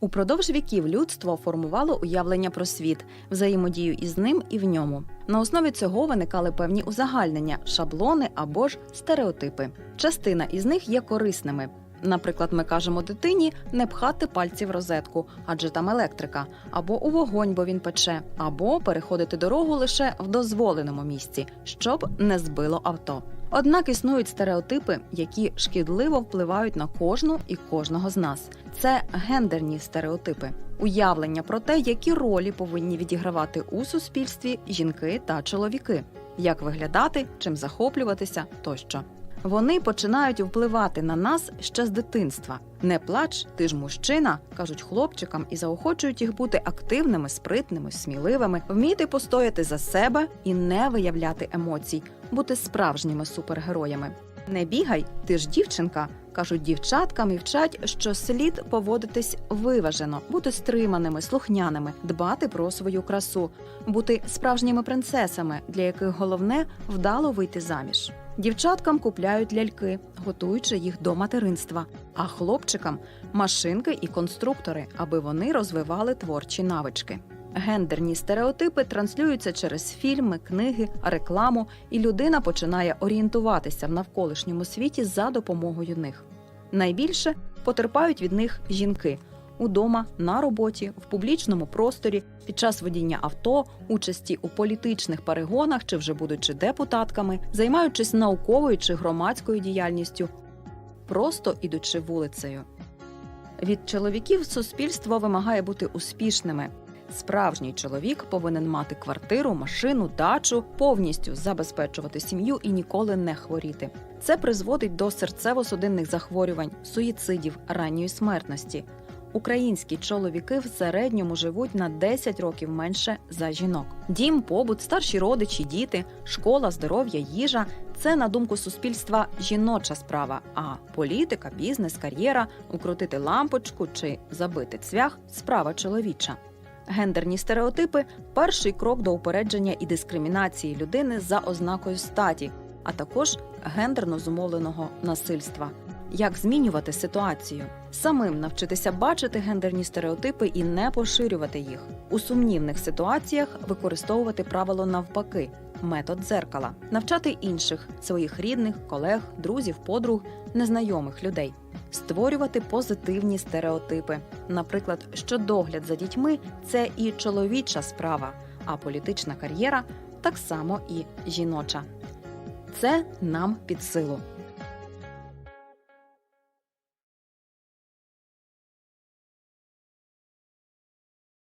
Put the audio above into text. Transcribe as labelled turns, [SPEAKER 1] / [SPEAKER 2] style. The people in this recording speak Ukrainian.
[SPEAKER 1] Упродовж віків людство формувало уявлення про світ, взаємодію із ним і в ньому. На основі цього виникали певні узагальнення, шаблони або ж стереотипи. Частина із них є корисними. Наприклад, ми кажемо дитині не пхати пальці в розетку, адже там електрика, або у вогонь, бо він пече, або переходити дорогу лише в дозволеному місці, щоб не збило авто. Однак існують стереотипи, які шкідливо впливають на кожну і кожного з нас. Це гендерні стереотипи, уявлення про те, які ролі повинні відігравати у суспільстві жінки та чоловіки, як виглядати, чим захоплюватися тощо. Вони починають впливати на нас ще з дитинства. Не плач, ти ж мужчина, кажуть хлопчикам і заохочують їх бути активними, спритними, сміливими, вміти постояти за себе і не виявляти емоцій, бути справжніми супергероями. Не бігай, ти ж дівчинка. Кажуть дівчаткам і вчать, що слід поводитись виважено, бути стриманими, слухняними, дбати про свою красу, бути справжніми принцесами, для яких головне вдало вийти заміж. Дівчаткам купляють ляльки, готуючи їх до материнства, а хлопчикам машинки і конструктори, аби вони розвивали творчі навички. Гендерні стереотипи транслюються через фільми, книги, рекламу, і людина починає орієнтуватися в навколишньому світі за допомогою них. Найбільше потерпають від них жінки удома, на роботі, в публічному просторі, під час водіння авто, участі у політичних перегонах чи вже будучи депутатками, займаючись науковою чи громадською діяльністю, просто ідучи вулицею. Від чоловіків суспільство вимагає бути успішними. Справжній чоловік повинен мати квартиру, машину, дачу, повністю забезпечувати сім'ю і ніколи не хворіти. Це призводить до серцево-судинних захворювань, суїцидів, ранньої смертності. Українські чоловіки в середньому живуть на 10 років менше за жінок. Дім, побут, старші родичі, діти, школа, здоров'я, їжа це на думку суспільства жіноча справа. А політика, бізнес, кар'єра, укрутити лампочку чи забити цвях справа чоловіча. Гендерні стереотипи перший крок до упередження і дискримінації людини за ознакою статі, а також гендерно зумовленого насильства. Як змінювати ситуацію? Самим навчитися бачити гендерні стереотипи і не поширювати їх. У сумнівних ситуаціях використовувати правило навпаки метод дзеркала, навчати інших своїх рідних, колег, друзів, подруг, незнайомих людей, створювати позитивні стереотипи. Наприклад, що догляд за дітьми це і чоловіча справа, а політична кар'єра так само і жіноча. Це нам під силу.